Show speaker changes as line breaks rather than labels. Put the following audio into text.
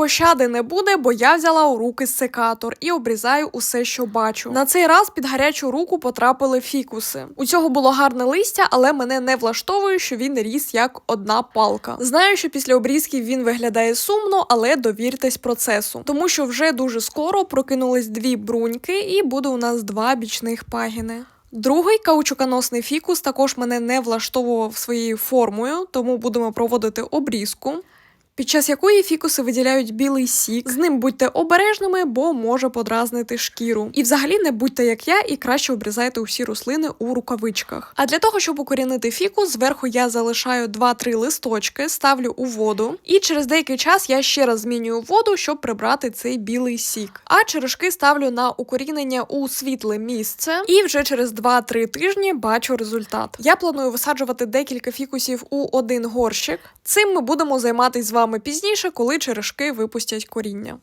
Пощади не буде, бо я взяла у руки секатор і обрізаю усе, що бачу. На цей раз під гарячу руку потрапили фікуси. У цього було гарне листя, але мене не влаштовує, що він ріс як одна палка. Знаю, що після обрізки він виглядає сумно, але довіртесь процесу, тому що вже дуже скоро прокинулись дві бруньки, і буде у нас два бічних пагіни. Другий каучуконосний фікус також мене не влаштовував своєю формою, тому будемо проводити обрізку. Під час якої фікуси виділяють білий сік. З ним будьте обережними, бо може подразнити шкіру. І взагалі не будьте як я, і краще обрізайте усі рослини у рукавичках. А для того, щоб укорінити фікус, зверху я залишаю 2-3 листочки, ставлю у воду, і через деякий час я ще раз змінюю воду, щоб прибрати цей білий сік. А черешки ставлю на укорінення у світле місце, і вже через 2-3 тижні бачу результат. Я планую висаджувати декілька фікусів у один горщик. Цим ми будемо займатися з вами пізніше, коли черешки випустять коріння.